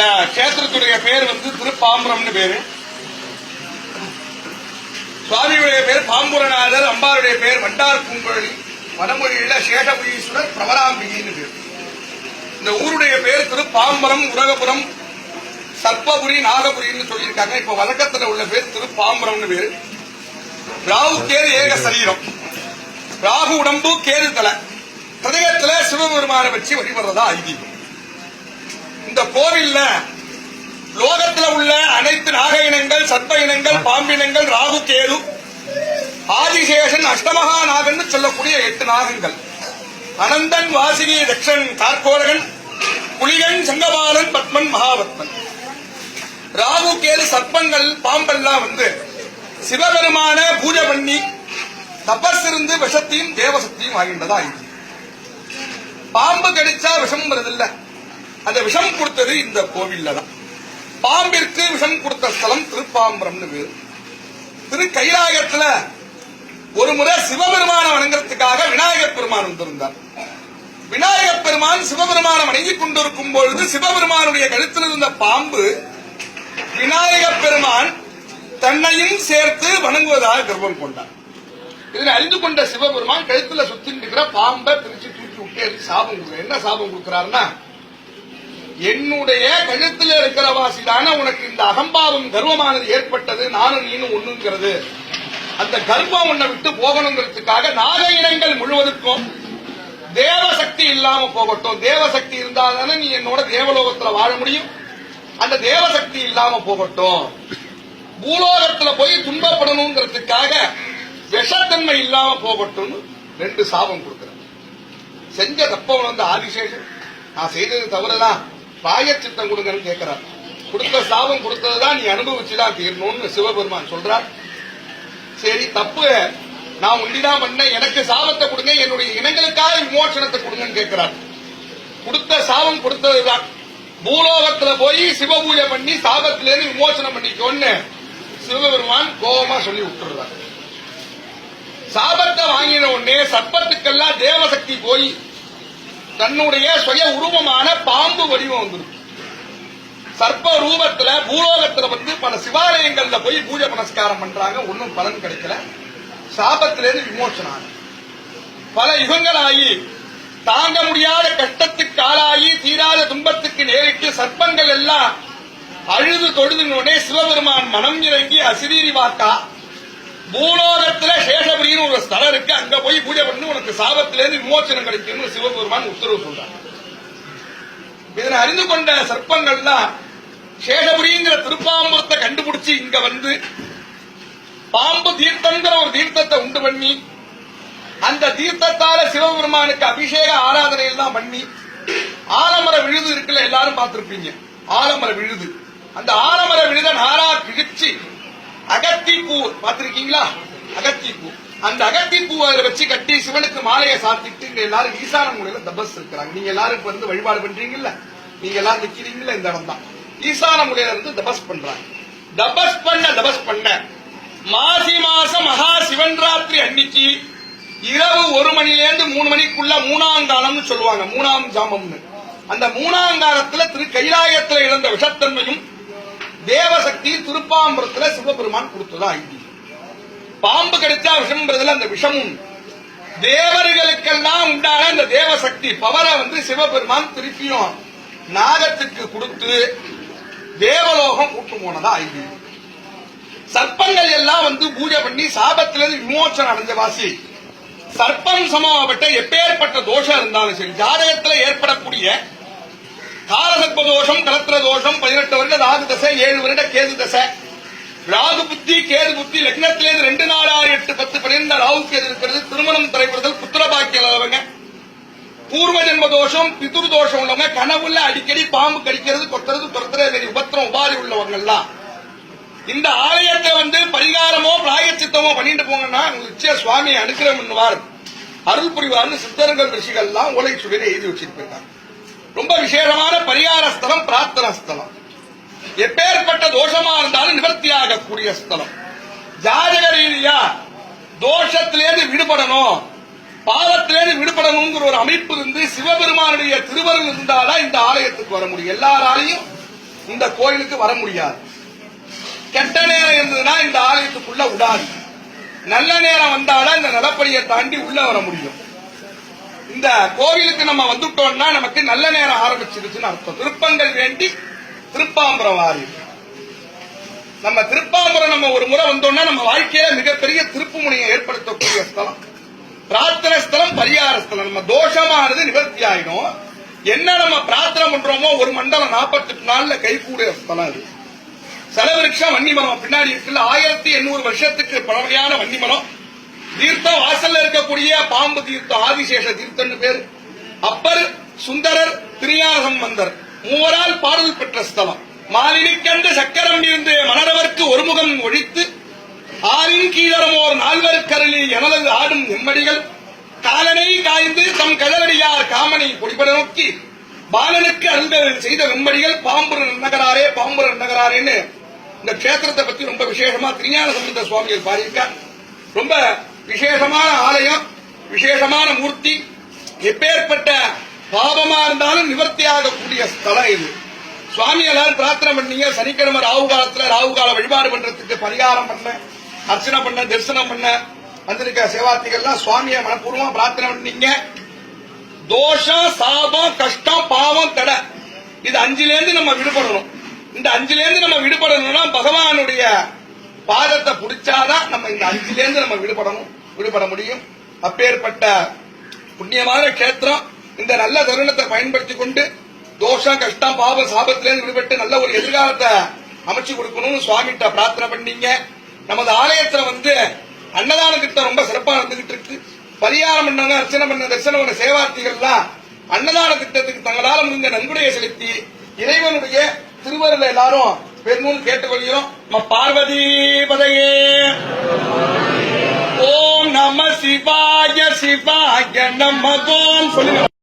இந்த கஷேத்திரத்துடைய பேர் வந்து திருப்பாம்பரம்னு பேரு. சுவாமியுடைய பேர் பாம்புரநாதர் அம்பாருடைய பேர் வண்டார் பூங்குழலி வடமொழியில சேஷபுரீஸ்வரர் பிரவராம்பிகின்னு பேர். இந்த ஊருடைய பேர் திருப்பாம்பரம் உலகபுரம் சர்ப்பபுரி நாகபுரின்னு சொல்லியிருக்காங்க. இப்ப வழக்கத்துல உள்ள பேர் திருப்பாம்பரம்னு பேரு. ராகு கேது ஏக சரீரம். ராகு உடம்பு கேது தலை. பிரதயத்துல சிவபெருமானை வச்சு வழிபடுறதா ஐதீகம். இந்த கோவில்ல லோகத்துல உள்ள அனைத்து நாக இனங்கள் சர்ப்ப இனங்கள் பாம்பினங்கள் ராகு கேது ஆதிசேஷன் அஷ்டமகா நாகன் சொல்லக்கூடிய எட்டு நாகங்கள். அனந்தன் வாசிகி தக்ஷன் கார்கோரகன் புலிகன் சங்கபாலன் பத்மன் மகாபத்மன். ராகு கேது சர்ப்பங்கள் பாம்பெல்லாம் வந்து சிவபெருமான பூஜை பண்ணி தபஸ் இருந்து விஷத்தையும் தேவசக்தியும் ஆகின்றதா இது. பாம்பு கடிச்சா விஷம் வருதில்ல. அந்த விஷம் கொடுத்தது இந்த கோவில்ல தான். பாம்பிற்கு விஷம் கொடுத்த ஸ்தலம் திருப்பாம்பரம்னு பேரு. திரு கைலாயத்துல ஒரு முறை சிவபெருமான வணங்குறதுக்காக விநாயகர் பெருமான் வந்திருந்தார். விநாயகப் பெருமான் சிவபெருமான வணங்கிக் கொண்டிருக்கும் பொழுது சிவபெருமானுடைய கழுத்தில் இருந்த பாம்பு விநாயகர் பெருமான் தன்னையும் சேர்த்து வணங்குவதாக கர்வம் கொண்டார். இதனை அறிந்து கொண்ட சிவபெருமான் கழுத்துல சுத்தி இருக்கிற பாம்பை பிரிச்சு தூக்கி விட்டு சாபம் கொடுக்குற என்ன சாபம் கொடுக்கிறாருன்னா என்னுடைய கழுத்தில் இருக்கிற வாசிதான உனக்கு இந்த அகம்பாவம் கர்வமானது ஏற்பட்டது நானும் நீனும் ஒண்ணுங்கிறது. அந்த கர்வம் உன்னை விட்டு போகணுங்கிறதுக்காக நாக இனங்கள் முழுவதற்கும் தேவசக்தி இல்லாம போகட்டும். தேவசக்தி இருந்தாதானே நீ என்னோட தேவலோகத்துல வாழ முடியும். அந்த தேவசக்தி இல்லாம போகட்டும். பூலோகத்துல போய் துன்பப்படணுங்கிறதுக்காக விஷத்தன்மை இல்லாம போகட்டும் ரெண்டு சாபம் கொடுக்குறேன். செஞ்ச தப்பவன் வந்து ஆதிசேஷன் நான் செய்தது தவறுதான். பிராயச்சித்தம் கொடுங்கன்னு கேட்கிறார் கொடுத்த சாபம் கொடுத்ததுதான் நீ அனுபவிச்சுதான் தீரணும்னு சிவபெருமான் சொல்றார். சரி தப்பு. நான் ஒண்டிதான் பண்ணேன் எனக்கு சாபத்தை கொடுங்க. என்னுடைய இனங்களுக்காக விமோசனத்தை கொடுங்கன்னு கேட்கிறார் கொடுத்த சாபம் கொடுத்ததுதான். பூலோகத்துல போய் சிவபூஜை பண்ணி சாபத்திலிருந்து விமோசனம் பண்ணிக்கோன்னு சிவபெருமான் கோபமா சொல்லி விட்டுறார் சாபத்தை வாங்கின உடனே சர்ப்பத்துக்கெல்லாம் தேவசக்தி போய் தன்னுடைய சுய உருவமான பாம்பு வடிவம் வந்துருக்கு சர்ப்ப ரூபத்துல பூலோகத்துல வந்து பல சிவாலயங்கள்ல போய் பூஜை புனஸ்காரம் பண்றாங்க. ஒன்னும் பலன் கிடைக்கல. சாபத்திலிருந்து விமோசனம். பல யுகங்களாகி தாங்க முடியாத கஷ்டத்துக்கு ஆளாகி தீராத துன்பத்துக்கு நேரிட்டு சர்ப்பங்கள் எல்லாம் அழுது தொழுதுன்னு உடனே சிவபெருமான் மனம் இறங்கி அசிரீரி வாக்கா பூலோகத்துல சேஷபுரின்னு ஒரு ஸ்தலம் இருக்கு. அங்க போய் பூஜை பண்ணி உனக்கு சாபத்திலிருந்து விமோச்சனம் கிடைக்கும்னு சிவபெருமான் உத்தரவு சொல்றாங்க இதனை அறிந்து கொண்ட சர்ப்பங்கள்லாம் சேஷபுரிங்கிற திருப்பாம்புரத்தை கண்டுபிடிச்சு இங்க வந்து பாம்பு தீர்த்தங்கிற ஒரு தீர்த்தத்தை உண்டு பண்ணி அந்த தீர்த்தத்தால சிவபெருமானுக்கு அபிஷேக ஆராதனை எல்லாம் பண்ணி ஆலமர விழுது இருக்குல்ல எல்லாரும் பார்த்திருப்பீங்க. ஆலமர விழுது. அந்த ஆலமர விழுத நாரா கிழிச்சு அகத்தி பூ பார்த்திருக்கீங்களா? அகத்தி பூ அந்த அகத்தி பூ வச்சு கட்டி சிவனுக்கு மாலையை சாத்திட்டு இங்க எல்லாரும் ஈசான மூலையில தபஸ் இருக்கிறாங்க. நீங்க எல்லாரும் இப்ப வந்து வழிபாடு பண்றீங்கல்ல? நீங்க எல்லாரும் நிக்கிறீங்கல்ல இந்த இடம் தான் ஈசான மூலையில இருந்து தபஸ் பண்றாங்க. தபஸ் பண்ண தபஸ் பண்ண. மாசி மாசம் மகா சிவன் ராத்திரி அன்னைக்கு இரவு ஒரு மணில இருந்து மூணு மணிக்குள்ள மூணாங்காலம்னு சொல்லுவாங்க. மூணாம் ஜாமம்னு. அந்த மூணாங்காலத்துல திரு கைலாயத்துல இழந்த விஷத்தன்மையும் தேவசக்தி திருப்பாம்பரத்துல சிவபெருமான் கொடுத்ததா ஐதீகம் பாம்பு கடிச்சா விஷம்ன்றதுல அந்த விஷமும். தேவர்களுக்கெல்லாம் உண்டான அந்த தேவசக்தி பவரை வந்து சிவபெருமான் திருப்பியும் நாகத்துக்கு கொடுத்து தேவலோகம் கூட்டு போனதா ஐதீகம் சர்ப்பங்கள் எல்லாம் வந்து பூஜை பண்ணி சாபத்திலிருந்து விமோசனம் அடைஞ்ச வாசி. சர்ப்பம் சமமாப்பட்ட எப்பேற்பட்ட தோஷம் இருந்தாலும் சரி ஜாதகத்துல ஏற்படக்கூடிய காலசர்ப்ப தோஷம் கலத்திர தோஷம் பதினெட்டு வருட ராகு தசை ஏழு வருட கேது தசை. ராகு புத்தி கேது புத்தி லக்னத்திலேருந்து ரெண்டு நாலு ஆறு எட்டு பத்து பன்னிரெண்டு ராகு கேது இருக்கிறது. திருமணம் தலைப்படுதல் புத்திர பாக்கியம் பூர்வ ஜென்ம தோஷம் பிதுரு தோஷம் உள்ளவங்க. கனவுல அடிக்கடி பாம்பு கடிக்கிறது கொத்துறது துரத்துறது உபத்திரம் உபாதி உள்ளவங்க எல்லாம் இந்த ஆலயத்தை வந்து பரிகாரமோ பிராயச்சித்தமோ பண்ணிட்டு போங்கன்னா உங்களுக்கு சுவாமி அனுகிரகம் பண்ணுவார். அருள் புரிவார்னு சித்தர்கள் ரிஷிகள் எல்லாம் ஓலை சுவரை எழுதி வச்சிருப்பாங்க. ரொம்ப விசேஷமான பரிகார ஸ்தலம் பிரார்த்தனா ஸ்தலம் எப்பேற்பட்ட தோஷமா இருந்தாலும் நிவர்த்தியாக கூடிய ஸ்தலம். ஜாதக ரீதியா தோஷத்திலேருந்து விடுபடணும். பாவத்திலேருந்து விடுபடணுங்கிற ஒரு அமைப்பு இருந்து சிவபெருமானுடைய திருவருள் இருந்தாதான் இந்த ஆலயத்துக்கு வர முடியும். எல்லாராலையும் இந்த கோயிலுக்கு வர முடியாது. கெட்ட நேரம் இருந்ததுன்னா இந்த ஆலயத்துக்குள்ள விடாது நல்ல நேரம் வந்தாலும் இந்த நிலப்படியை தாண்டி உள்ள வர முடியும். இந்த கோவிலுக்கு நம்ம வந்துட்டோம்னா நமக்கு நல்ல நேரம் ஆரம்பிச்சிருச்சுன்னு அர்த்தம். திருப்பங்கள் வேண்டி திருப்பாம்பரம் வாரி நம்ம திருப்பாம்பரம் நம்ம ஒரு முறை வந்தோம்னா நம்ம வாழ்க்கையில மிகப்பெரிய திருப்பு முனையை ஏற்படுத்தக்கூடிய ஸ்தலம். பிரார்த்தனை ஸ்தலம் பரிகார ஸ்தலம். நம்ம தோஷமானது நிவர்த்தி ஆயிடும். என்ன நம்ம பிரார்த்தனை பண்றோமோ ஒரு மண்டலம் 48 நாள்ல கைகூடிய ஸ்தலம் அது. செலவிருஷம் வன்னிமரம் பின்னாடி இருக்குல்ல ஆயிரத்தி எண்ணூறு வருஷத்துக்கு பழமையான வன்னிமரம் தீர்த்தம் வாசல்ல இருக்கக்கூடிய பாம்பு தீர்த்தம் ஆதிசேஷ தீர்த்தம்னு பேரு. அப்பர் சுந்தரர் திருஞான சம்பந்தர். மூவரால் பாடல் பெற்ற ஸ்தலம். மாலினி கண்டு சக்கரம் இருந்து மணரவர்க்கு ஒருமுகம் ஒழித்து ஆளின் கீழரமோர் நால்வருக்கருளி எனது ஆடும் எம்மடிகள் காலனை காய்ந்து தம் கதலடியார் காமனை பொடிபட நோக்கி பாலனுக்கு அருள்கள் செய்த வெம்படிகள் பாம்புர நகராரே பாம்புர நகராரேன்னு. இந்த க்ஷேத்திரத்தை பத்தி ரொம்ப விசேஷமா திருஞான சம்பந்த சுவாமிகள் பாடியிருக்கார். ரொம்ப விசேஷமான ஆலயம் விசேஷமான மூர்த்தி எப்பேற்பட்ட பாபமா இருந்தாலும் நிவர்த்தி ஆகக்கூடிய ஸ்தலம் இது. சுவாமி எல்லாரும் பிரார்த்தனை பண்ணீங்க. சனிக்கிழமை ராகு காலத்துல ராகு கால வழிபாடு பண்றதுக்கு பரிகாரம் பண்ண அர்ச்சனை பண்ண தரிசனம் பண்ண வந்திருக்க சேவார்த்திகள்லாம் சுவாமியை மனப்பூர்வமா பிரார்த்தனை பண்ணீங்க. தோஷம் சாபம் கஷ்டம் பாவம் தடை. இது அஞ்சுல இருந்து நம்ம விடுபடணும். இந்த அஞ்சுல இருந்து நம்ம விடுபடணும்னா பகவானுடைய பாதத்தை பிடிச்சாதான் நம்ம இந்த அஞ்சுல இருந்து நம்ம விடுபடணும் விடுபட முடியும். அப்பேற்பட்ட புண்ணியமான கேத்திரம் இந்த நல்ல தருணத்தை பயன்படுத்தி கொண்டு தோஷம் கஷ்டம் பாப சாபத்திலேருந்து விடுபட்டு நல்ல ஒரு எதிர்காலத்தை அமைச்சு கொடுக்கணும்னு சுவாமிகிட்ட பிரார்த்தனை பண்ணீங்க. நமது ஆலயத்துல வந்து அன்னதான திட்டம் ரொம்ப சிறப்பா நடந்துகிட்டு இருக்கு. பரிகாரம் பண்ணவங்க அர்ச்சனை பண்ண தரிசனம் பண்ண சேவார்த்திகள்லாம் அன்னதான திட்டத்துக்கு தங்களால் முடிந்த நன்கொடையை செலுத்தி இறைவனுடைய திருவருளை எல்லாரும் பெருமுன் கேட்டுக்கொள்கிறோம். நம்ம பார்வதி பதையே ஓம் நம சிவாய சிவாய நம ஓம். சொல்லுங்க.